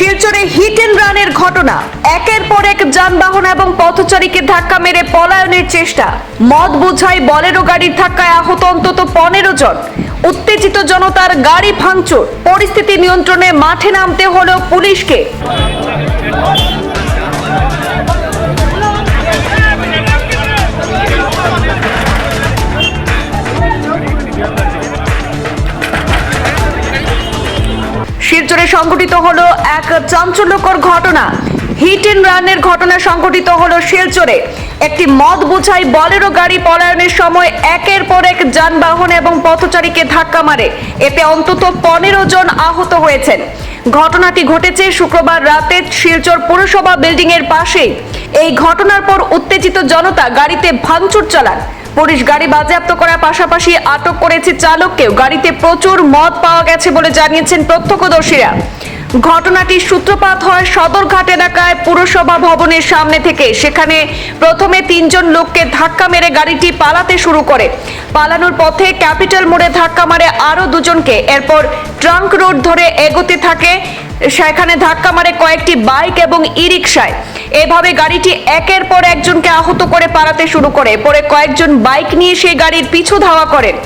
শিলচরে hit and রানের ঘটনা। একের পর এক যানবাহন এবং পথচারীকে ধাক্কা মেরে পলায়নের চেষ্টা। মদ বোঝাই বলেরো গাড়ির ধাক্কায় আহত অন্তত পনেরো জন। উত্তেজিত জনতার গাড়ি ভাঙচুর। পরিস্থিতি নিয়ন্ত্রণে মাঠে নামতে হলো পুলিশকে। সংঘটিত হলো এক চাঞ্চল্যকর ঘটনা। হিট এন্ড রানের ঘটনা সংঘটিত হলো শিলচরে। একটি মদ বোঝাই বলেরো গাড়ি পলায়নের সময় একের পর এক যানবাহন এবং পথচারীকে ধাক্কা মারে। এতে অন্তত পনেরো জন আহত হয়েছেন। ঘটনাটি ঘটেছে শুক্রবার রাতে শিলচর পুরসভা বিল্ডিং এর পাশেই। এই ঘটনার পর উত্তেজিত জনতা গাড়িতে ভাঙচুর চালান। পুলিশ গাড়ি বাজেয়াপ্ত করার পাশাপাশি আটক করেছে চালককেও। গাড়িতে প্রচুর মদ পাওয়া গেছে বলে জানিয়েছেন প্রত্যক্ষদর্শীরা। ঘটনাটির সূত্রপাত হয় সদরঘাট এলাকায় পুরসভা ভবনের সামনে থেকে। সেখানে প্রথমে তিনজন লোককে ধাক্কা মেরে গাড়িটি পালাতে শুরু করে। পালানোর পথে ক্যাপিটাল মোড়ে ধাক্কা মারে আরও দুজনকে। এরপর ট্রাঙ্ক রোড ধরে এগোতে থাকে। সেখানে ধাক্কা মারে কয়েকটি বাইক এবং ই রিক্সায় এভাবে গাড়িটি একের পর একজনকে আহত করে পালাতে শুরু করে। পরে কয়েকজন বাইক নিয়ে সেই গাড়ির পিছু ধাওয়া করেন।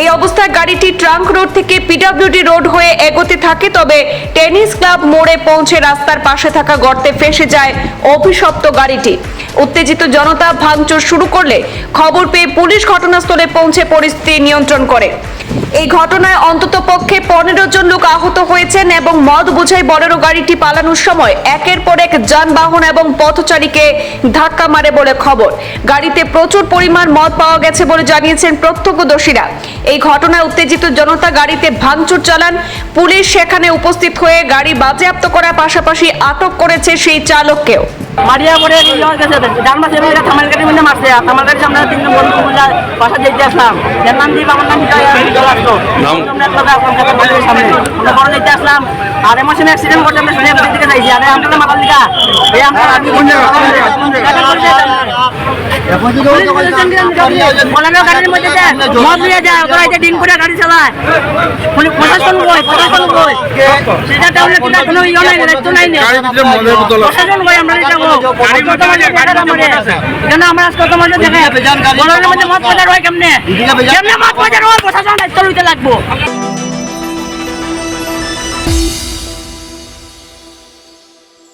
এই অবস্থায় গাড়িটি ট্রাঙ্ক রোড থেকে পিডব্লিউডি রোড হয়ে এগোতে থাকে, তবে টেনিস ক্লাব মোড়ে পৌঁছে রাস্তার পাশে থাকা গর্তে ফেসে যায় অভিশপ্ত গাড়িটি। উত্তেজিত জনতা ভাঙচুর শুরু করলে খবর পেয়ে পুলিশ ঘটনাস্থলে পৌঁছে পরিস্থিতি নিয়ন্ত্রণ করে। এই ঘটনায় অন্তত পক্ষে পনেরো জন লোক আহত হয়েছেন এবং মদ বোঝাই বলেরো গাড়িটি পালানোর সময় একের পর এক যানবাহন এবং পথচারীকে ধাক্কা মারে বলে খবর। গাড়িতে প্রচুর পরিমাণ মদ পাওয়া গেছে বলে জানিয়েছেন প্রত্যক্ষদর্শীরা। এই ঘটনায় উত্তেজিত জনতা গাড়িতে ভাঙচুর চালান। পুলিশ সেখানে উপস্থিত হয়ে গাড়ি বাজেয়াপ্ত করার পাশাপাশি আটক করেছে সেই চালককেও। মারিয়া পরে ইয়ে ডান মাসে এরা থামাল গাড়ি মধ্যে মারছে। থামাল গাড়ি আমরা তিনজন বন্ধু মিলে বাসা যেতে আসলাম। এর নাম দিয়ে আমার নাম সামনে। আমরা বড় যেতে আসলাম। আর এমন সময় অ্যাক্সিডেন্ট করছে আমরা শুনে দিকে যাইছি। আরে আমরা মাথার দিকা। এই আমরা আগে গাড়ির মধ্যে মদ নিয়ে যায় ওরা এটা দিন করে গাড়ি চালায়। প্রশাসন কই প্রশাসন কই সেটা তাহলে কিনা কোনো ইয়ে নাই দায়িত্ব নাই। প্রশাসন কই আমরা এটা কেন আমরা কত মাঝে দেখে বলানোর মধ্যে মদ বাজার হয় কেমনে? কেমনে মদ বাজার হয়? প্রশাসন দায়িত্ব লইতে লাগবো।